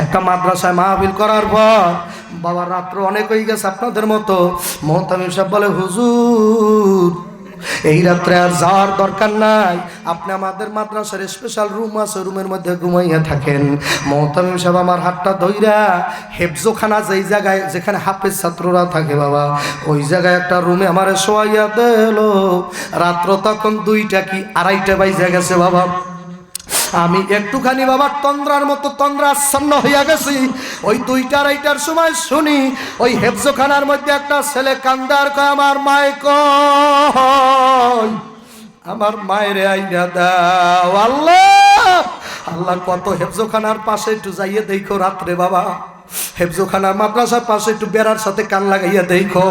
একটা মাদ্রাসায় মাহবিল করার পর বাবা রাত্র অনেক হয়ে গেছে আপনাদের মতো। মোহতামিম সাহেব বলে, হুজুর, এই রাত্রে আর যাওয়ার দরকার নাই। আপনি আমাদের মাদ্রাসার স্পেশাল রুম আছে রুমের মধ্যে ঘুমাইয়া থাকেন। মহতামিম সাহেব, আমার হাতটা ধইরা হেফজোখানা যেই জায়গায়, যেখানে হাফেজ ছাত্ররা থাকে বাবা, ওই জায়গায় একটা রুমে আমার শোয়াইয়া দিল। রাত্র তখন দুইটা কি আড়াইটা বাইজা গেছে বাবা। আমি একটুখানি বাবার তন্দ্রার মতো তন্দ্রাচ্ছন্ন হইয়া গেছি। ওই দুইটার এইটার সময় শুনি, ওই হেফজোখানার মধ্যে একটা ছেলে কান্দার কয়, আমার মায় ক আমার মায়ের আইনা দাও, আল্লাহ! আল্লাহ কত হেফজোখানার পাশে একটু যাইয়ে দেখো রাত্রে বাবা। হেফজোখানার মাদ্রাসার পাশে একটু বেড়ার সাথে কান লাগাইয়া দেখো।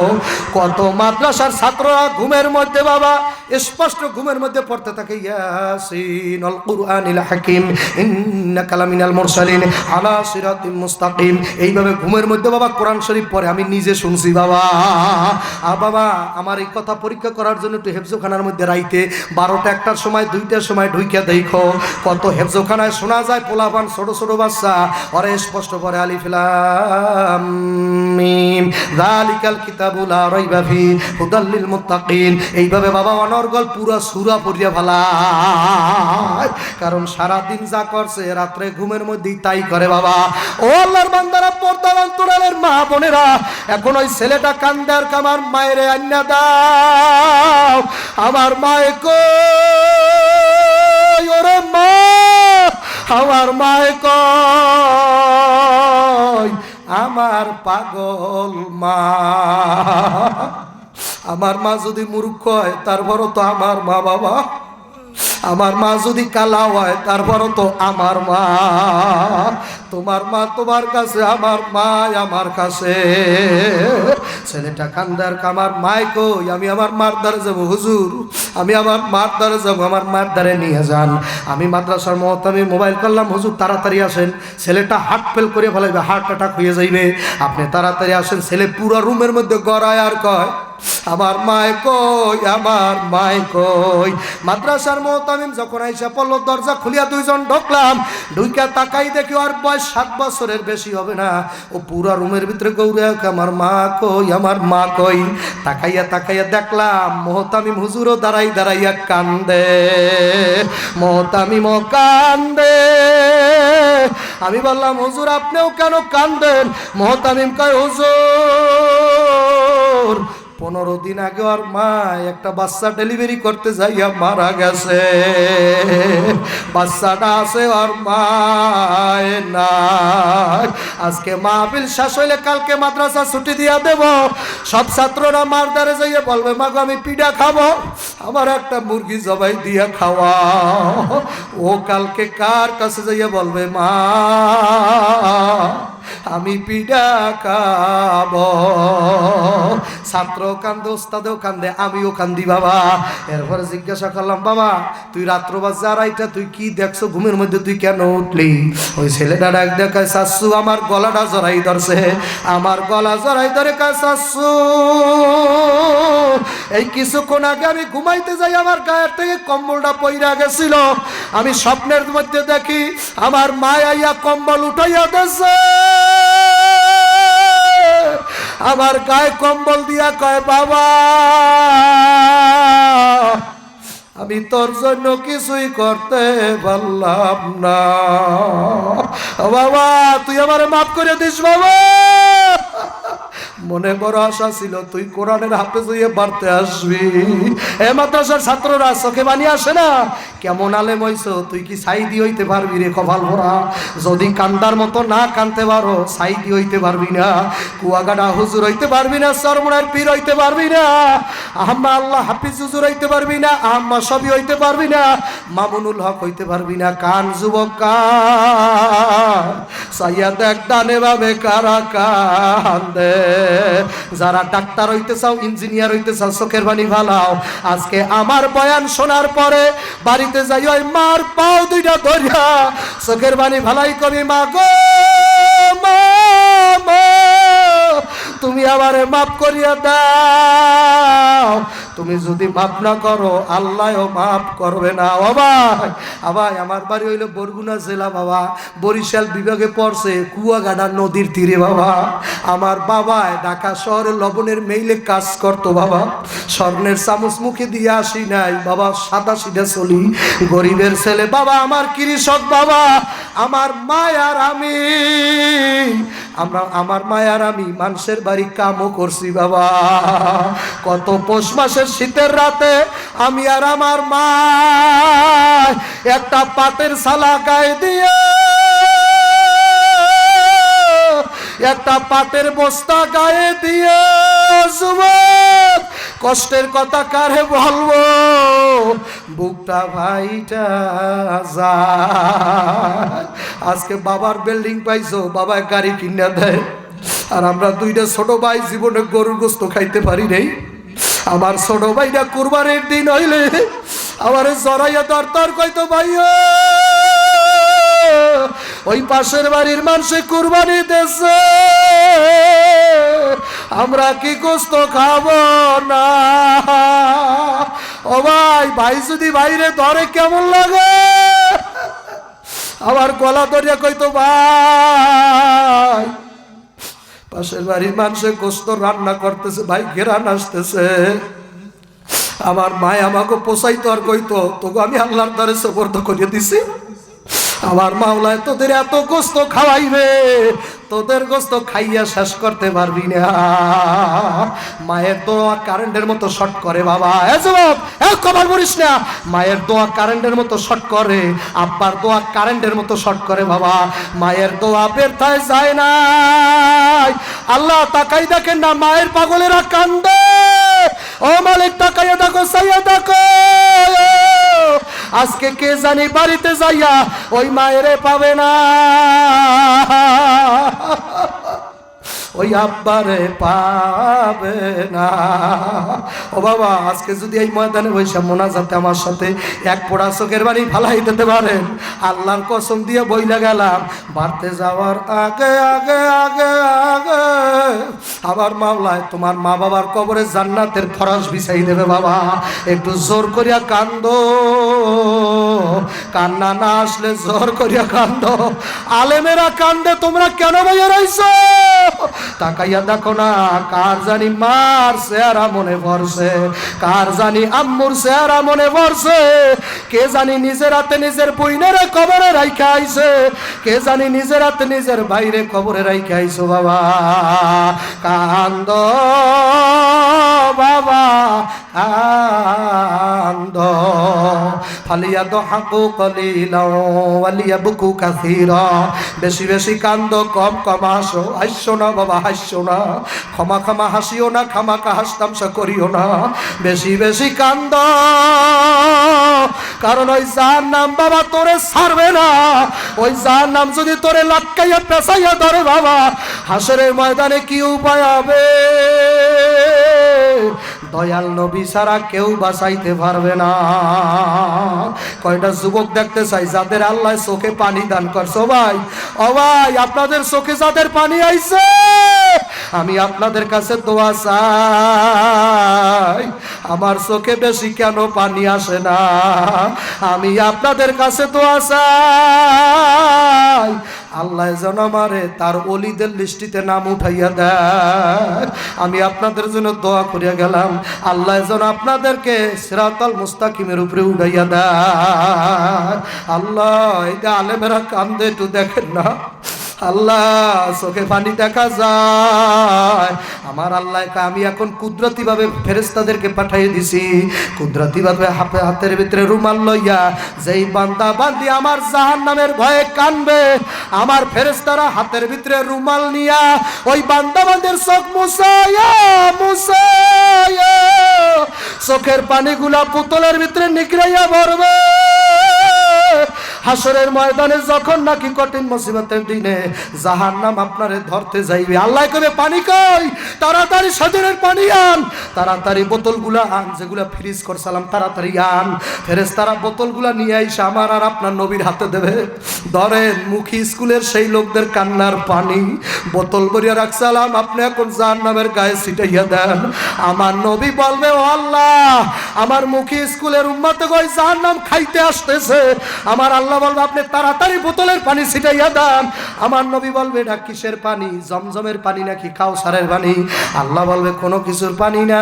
কত মাদ্রাসার ছাত্ররা ঘুমের মধ্যে বাবা, স্পষ্ট ঘুমের মধ্যে পড়তে থাকে ইয়াসিন কুরআনিল হাকিম, ইন্নাকা লামিনাল মুরসালিন, আলা সিরাতিম মুস্তাকিম। এইভাবে ঘুমের মধ্যে বাবা কোরআন শরীফ পড়ে, আমি নিজে শুনছি বাবা। আর বাবা, আমার এই কথা পরীক্ষা করার জন্য একটু হেফজোখানার মধ্যে রাইতে, বারোটা একটার সময়, দুইটার সময় ঢুইকা দেখো। কত হেফজোখানায় শোনা যায়, পোলাপান ছোট ছোট বাচ্চা ওরে স্পষ্ট করে আলিফিলাম মিম যালিকাল কিতাবু লা রাইবা ফি হুদাল লিল মুত্তাকিন। এইভাবে বাবা অনর্গল পুরা সূরা পড়িয়া কারণ সারা দিন যা করছে, রাত্রে ঘুমের মধ্যেই তাই করে বাবা। ও আল্লাহর বান্দারা, পর্দার অন্তরালের মা বোনেরা, এখন ওই ছেলেটা কান্দার আমার মায়ের আন্না দাও। আমার মায়ে কই ওরে মা, আমার মায়ে কই আমার পাগল মা। আমার মা যদি মূর্খ হয়, তারপরও তো আমার মা বাবা। আমার মা যদি কালা হয়, তারপরও তো আমার মা। তোমার মা তোমার কাছে, আমার মা আমার কাছে। ছেলেটা কান্দার আমার মায় কই, আমি আমার মার দ্বারে যাব, হুজুর। আমি আমার মার দ্বারে যাব, আমার মার দ্বারে নিয়ে যান। আমি মাদ্রাসার মত আমি মোবাইল করলাম, হুজুর, তাড়াতাড়ি আসেন। ছেলেটা হার্ট ফেল করে ফেলাইবে, হার্ট অ্যাটাক হয়ে যাইবে। আপনি তাড়াতাড়ি আসেন, ছেলে পুরো রুমের মধ্যে গড়ায় আর কয় আমার মায় কই, আমার মায় কই? মাদ্রাসার মোহতামিম যখন আইসা পড়ল, দরজা খুলিয়া দুইজন ঢোকলাম। ঢুইকা তাকাই দেখি ওর বয়স সাত বছরের বেশি হবে না। ও পুরা রুমের ভিতরে গৌরে আমার মা কই, আমার মা কই? তাকাইয়া তাকাইয়া দেখলাম, মোহতামিম হুজুরও দাঁড়াই দাঁড়াইয়া কান্দে। মোহতামিম কান্দে। আমি বললাম, হুজুর, আপনিও কেন কান্দেন? মোহতামিম কয়, হুজুর পনেরো দিন আগে ওর মা একটা বাচ্চা ডেলিভারি করতে যাইয়া মারা গেছে। বাচ্চাটা আছে ওর মা না আজকে মাহবিল শেষ হইলে কালকে মাদ্রাসা ছুটি দিয়া দেব। সব ছাত্ররা মার দ্বারে যাইয়া বলবে মাগো আমি পিঠা খাব। আমার একটা মুরগি জবাই দিয়া খাওয়া ও কালকে কার কাছে যাইয়া বলবে, মা, আমি পিঠা খাব। ছাত্র কান্দে ওস্তাদেও কান্দে, আমিও কান্দি বাবা। এরপরে জিজ্ঞাসা করলাম, বাবা, তুই রাত্র বাজে আড়াইটা তুই কি দেখছ? ঘুমের মধ্যে তুই কেন উঠলি? ওই ছেলেটা ডাক দেখায় শাশু আমার গলাটা জড়াই ধরছে। আমার গলা জড়াই ধরে কায় শাশু এই কিছুক্ষণ আগে আমি ঘুমাইতে যাই, আমার গায়ের থেকে কম্বলটা পইরা গেছিল। আমি স্বপ্নের মধ্যে দেখি, আমার মায়া কম্বল উঠাইয়া দেছে। আমার গায়ে কম্বল দিয়া কয়, বাবা, আমি তোর জন্য কিছুই করতে পারলাম না। বাবা, তুই আমার মাফ করে দিস, বাবা। মনে বড় আশা ছিল, তুই কোরআনের হাফেজ হয়ে বাড়তে আসবি। এ মাদ্রাসার ছাত্ররা চোখে বানিয়ে আসে না? কেমন আলেম হইছ, তুই কি সাইদি হইতে পারবি রে কপাল ভরা? যদি কান্দার মতো না কানতে পারো, সাইদি হইতে পারবি না। কুয়াগাডা হুজুর হইতে পারবি না, সরমুনার পীর হইতে পারবি না। আহম্মা আল্লাহ হাফিজ হুজুর হইতে পারবি না, আহম্মা সবই হইতে পারবি না। মামুনুল হক হইতে পারবি না, কান যুবক কান সাইয়া দেখ ডানে ভাবে কারা কান্দে? যারা ডাক্তার হইতে চাও, ইঞ্জিনিয়ার হইতে চাও, চোখের বাণী ভালাও আজকে আমার বয়ান শোনার পরে বাড়িতে যাই, ওই মার পাও দুইটা ধরিয়া চোখের বাণী ভালাই করি মা গো তুমি আমারে মাফ করিয়া দাও তুমি যদি মাফ না করো, আল্লাহও মাফ করবে না। ভাই আবার আমার বাড়ি হইল বরগুনা জেলা, বাবা। বরিশাল বিভাগে পড়ছে কুয়াগাড়া নদীর তীরে, বাবা। আমার বাবায় ঢাকা শহরে লবণের মেইলে কাজ করতো, বাবা। স্বর্ণের চামচ মুখে দিয়ে আসি নাই, বাবা, সাদা সিধা চলি। গরিবের ছেলে, বাবা, আমার কৃষক, বাবা। আমার মায়ার আমি, আমরা, আমার মায়ার আমি, মানুষের বাড়ি কামও করছি, বাবা। কত পৌষ মাসের শীতের রাতে আমি আর আমার মা একটা সালা গায়ে দিয়ে একটা পাটের বস্তা গায়ে দিয়ে যুবক, কষ্টের কথা কারে বলব? বুকটা ভাইটা যা আজকে বাবার বিল্ডিং পাইছো বাবা গাড়ি কিনে দেয়। আর আমরা দুইটা ছোট ভাই জীবনে গরুর গোস্ত খাইতে পারি নাই। আমার ছোট ভাইরা কুরবানের দিন হইলে আমার জড়াইয়া দরতর কইতো, ভাইয়া, ওই পাশের বাড়ির মানুষে কুরবানি দেশে আমরা কি গোস্ত খাব না? ও ভাই ভাই যদি বাইরে ধরে কেমন লাগে? আমার গলা ধরিয়া কইতো, ভাই পাশের বাড়ির মানুষে গোস্ত রান্না করতেছে, ভাই ঘেরান আসতেছে। আমার মায় আমাকে পোষাইতো আর কইতো তবু আমি আল্লাহর দ্বারে সবর্দ করিয়ে দিছি। আমার মাওলায় তোদের এত গোস্ত খাওয়াইবে, তোদের গোস্ত খাইয়া শেষ করতে পারবি না। মায়ের দোয়া কারেন্টের মতো শর্ট করে বাবা। কমাল বলিস না। মায়ের দোয়া কারেন্টের মতো শর্ট করে, আব্বার দোয়া কারেন্টের মতো শর্ট করে বাবা। মায়ের দোয়া ব্যর্থায় যায় না আল্লাহ তাকাই দেখেন না, মায়ের পাগলেরা কান্দে। ও মালিক, তাকাইয়া দেখো সাইয়া দেখো। আজকে কে জানি বাড়িতে যাইয়া ওই মায়েরে পাবে না। ওই আব্বারে পাবে না। ও বাবা, আজকে যদি এই ময়দানে বৈশা মোনাজাতে আমার সাথে এক পোড়া চোখের বাড়ি ফালাই দিতে পারেন, আল্লাহর কসম দিয়ে বইলা গেলাম, বাড়তে যাওয়ার আগে আগে আগে আগে আবার মাওলায় তোমার মা বাবার কবরে জান্নাতের ফরাস বিছাই দেবে বাবা। একটু জোর করিয়া কান্দ। কান্না না আসলে জোর করিয়া কান্দ। আলেমেরা কান্দে, তোমরা কেন ভাইয়া রইছো? তাকাইয়া দেখো না, কার জানি মার চেহারা মনে পড়ছে, কার জানি আম্মুর চেহারা মনে পড়ছে, কে জানি নিজের হাতে নিজের বইনের কবরে রাইখা আইছে, কে জানি নিজের হাতে নিজের বাইরে কবরে রাইখা আইছো বাবা, কান্দ বাবা কান্দ ফালিয়া তো হাকু কলিলা ওয়ালিয়া বুকু কাসিরা। বেশি বেশি কান্দ, কম কম হাসো হাসছো না বাবা হাসছো না। ক্ষমা ক্ষমা হাসিও না খামাকা হাসতামসা করিও না। বেশি বেশি কান্দ, কারণ ওই যার নাম বাবা তোরে ছাড়বে না। ওই যার নাম যদি তোরে লাটকাইয়া পেশাইয়া ধরে বাবা, হাসরের ময়দানে কি উপায় হবে? দয়াল নবী ছাড়া কেউ বাঁচাইতে পারবে না। কয়টা যুবক দেখতে চাই, যাদের আল্লাহ চোখে পানি দান করছ? ভাই, ও ভাই, আপনাদের চোখে যাদের পানি আইছে, আমি আপনাদের কাছে দোয়া চাই। আমার চোখে বেশি কেন পানি আসে না? আমি আপনাদের কাছে দোয়া চাই। আল্লাহ যেন আমারে তার অলিদের লিস্টিতে নাম উঠাইয়া দেয় আমি আপনাদের জন্য দোয়া করিয়া গেলাম। আল্লাহ যেন আপনাদেরকে সিরাতাল মুস্তাকিমের উপরে উঠাইয়া দেয় আল্লাহ এটা আলেমেরা কান্দে, একটু দেখেন না। আল্লাহ চোখে পানি দেখা যায়। আমার আল্লাহ আমি এখন কুদরতি ভাবে ফেরেস্তাদেরকে পাঠিয়ে দিছি। কুদরতি ভাবে হাতে হাতের ভিতরে রুমাল লইয়া যেই বান্দা বান্দি আমার জাহান নামের ভয়ে কানবে, আমার ফেরেস্তারা হাতের ভিতরে রুমাল নিয়া ওই বান্দা বান্দের চোখ মুসাইয়া মুসাইয়া চোখের পানিগুলা পুতলের ভিতরে নিগড়াইয়া ভরবে। হাসরের ময়দানে যখন নাকি কঠিন মুসিবতের দিনে জাহান নাম আপনারে ধরতে যাইবে। আল্লাহ কবে পানি কই? তাড়াতাড়ি সাজনের পানি আন। তাড়াতাড়ি বোতলগুলা আন, যেগুলা ফ্রিজ করছিলাম তাড়াতাড়ি আন। ফেরেস তারা বোতলগুলা নিয়ে আইসা আমার আর আপনার নবীর হাতে দেবে। ধরেন, মুখী স্কুলের সেই লোকদের কান্নার পানি। বোতল ভরিয়া রাখছিলাম আপনি এখন জাহান নামের গায়ে ছিটাইয়া দেন। আমার নবী বলবে, ও আল্লাহ, আমার মুখী স্কুলের উম্মাতে কই জাহান নাম খাইতে আসতেছে। আমার আল্লাহ বলবে, আপনি তাড়াতাড়ি বোতলের পানি ছিটাইয়া দেন। আমার নবী বলবে, এটা কিসের পানি? জমজমের পানি নাকি কাউসারের পানি? আল্লাহ বলবে, কোনো কিছুর পানি না।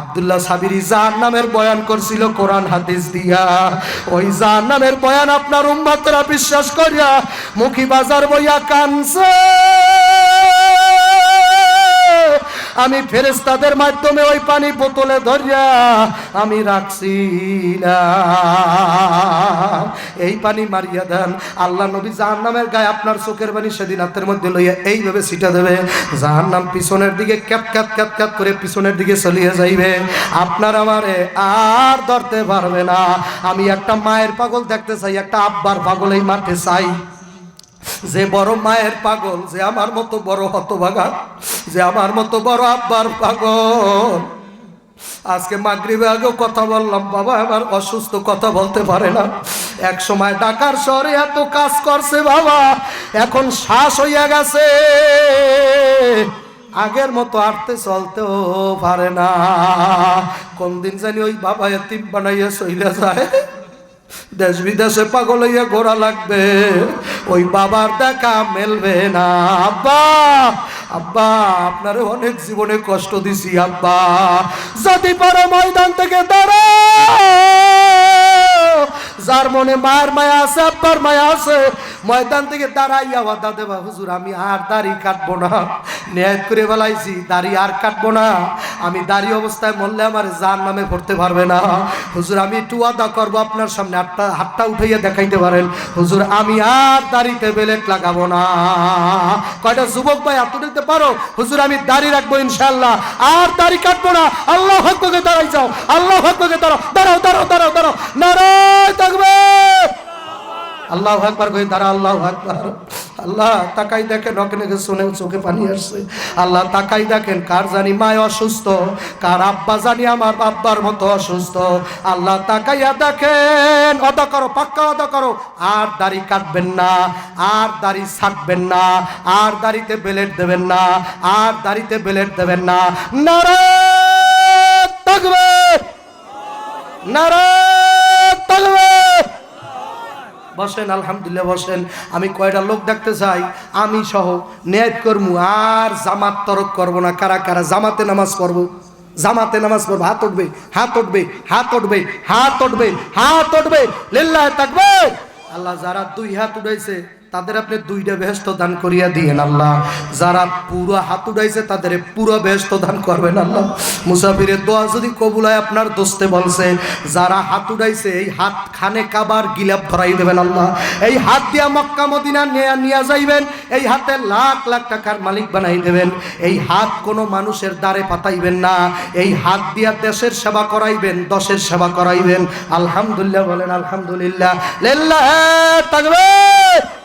আবদুল্লাহ সাবিরি জাহান নামের বয়ান করছিল, কোরআন হাদিস দিয়া। ওই জাহান নামের বয়ান আপনার উম্মাতরা বিশ্বাস করিয়া মুখী বাজার বইয়া কানছে। আমি ফেরেস্তাদের মাধ্যমে ওই পানি বোতলে ধরিয়া আমি রাখছি। এই পানি মারিয়া দেন। আল্লাহ নবী জাহান নামের গায়ে আপনার চোখের পানি সেদিন হাতের মধ্যে লইয়া এইভাবে ছিটা দেবে। জাহান নাম পিছনের দিকে ক্যাপ ক্যাপ ক্যাপ ক্যাপ করে পিছনের দিকে চলিয়ে যাইবে। আপনার আমারে আর ধরতে পারবে না। আমি একটা মায়ের পাগল দেখতে চাই, একটা আব্বার পাগল এই মাঠে চাই। যে বড় মায়ের পাগল, যে আমার মতো বড় হতভাগা। যে আমার মতো বড় আব্বার পাগল। আজকে মাগরিবে আগেও কথা বললাম, বাবা আমার অসুস্থ কথা বলতে পারে না। এক সময় ঢাকার শহরে এত কাজ করছে বাবা, এখন শ্বাস হইয়া গেছে। আগের মতো আটতে চলতেও পারে না। কোন দিন জানি ওই বাবা এতিম বানাইয়া চইলে যায়। দেশ বিদেশে পাগল হইয়া ঘোরা লাগবে। ওই বাবার দেখা মেলবে না। আব্বা আব্বা, আপনার অনেক জীবনে কষ্ট দিছি, আব্বা। যদি পারে ময়দান থেকে দাঁড়াও। যার মনে মায়ের মায়া আছে, আব্বার মায়া আছে, ময়দান থেকে দাঁড়াইয়া ওয়াদা দেবা, হুজুর, আমি আর দাড়ি কাটবো না। ন্যায় করে বেলাইছি, দাড়ি আর কাটবো না। আমি দাড়ি অবস্থায় মরলে আমার যার নামে পড়তে পারবে না। হুজুর, আমি একটু ওয়াদা করব, আপনার সামনে হাতটা হাতটা উঠাইয়া দেখাইতে পারেন। হুজুর, আমি আর দাড়িতে বেলেট লাগাবো না। কয়টা যুবক ভাই, হাত উঠাইতে পারো? হুজুর, আমি দাড়ি রাখব ইনশাল্লাহ আর দাড়ি কাটবো না। আল্লাহ হককে দাঁড়াই যাও। আল্লাহ হককে দাঁড়াও। দাঁড়াও দাঁড়াও দাঁড়াও দাঁড়াও। নারায় আল্লাহ একবার কই, দাঁড়া, আল্লাহ একবার আল্লাহ, তাকাই দেখেন অকেনকে শুনে চোখে পানি আসছে। আল্লাহ, তাকাই দেখেন, কার জানি মায় অসুস্থ, কার আব্বা জানি আমার আব্বার মতো অসুস্থ। আল্লাহ, তাকাইয়া দেখেন, অদা করো, পাক্কা অদা করো, আর দাড়ি কাটবেন না, আর দাড়ি ছাটবেন না, আর দাড়িতে বেলেট দেবেন না, আর দাড়িতে বেলেট দেবেন না। নারে থাকবে নারে থাকবে বসেন, আলহামদুলিল্লাহ বসেন। আমি কয়টা লোক দেখতে চাই? আমি সহ নেট কর্মু, আর জামাত তরক করব না। কারা কারা? জামাতে নামাজ পড়ব। জামাতে নামাজ পড়ব। হাত উঠবে হাত উঠবে হাত উঠবে হাত উঠবে হাত উঠবে। লিল্লাহ থাকবে আল্লাহ যারা দুই হাত উঠাইছে তাদের আপনি দুইটা বেহস্ত দান করিয়া দিয়েন আল্লাহ। যারা পুরো হাত উঠাইছে তাদের পুরো বেহস্ত দান করবেন আল্লাহ। মুসাফিরের দোয়া যদি কবুলায় আপনার দোস্তে বলছে, যারা হাত উঠাইছে এই হাত খানে কাবার গিলাপ ধরাই দেবেন আল্লাহ। এই হাত দিয়া মক্কা, মদিনা নিয়ে নিয়ে যাইবেন, এই হাতে লাখ লাখ টাকার মালিক বানাই দেবেন। এই হাত কোনো মানুষের দ্বারে পাতাইবেন না। এই হাত দিয়া দেশের সেবা করাইবেন, দশের সেবা করাইবেন। আলহামদুলিল্লাহ বলেন, আলহামদুলিল্লাহ। লিল্লাহ, তাকবীর!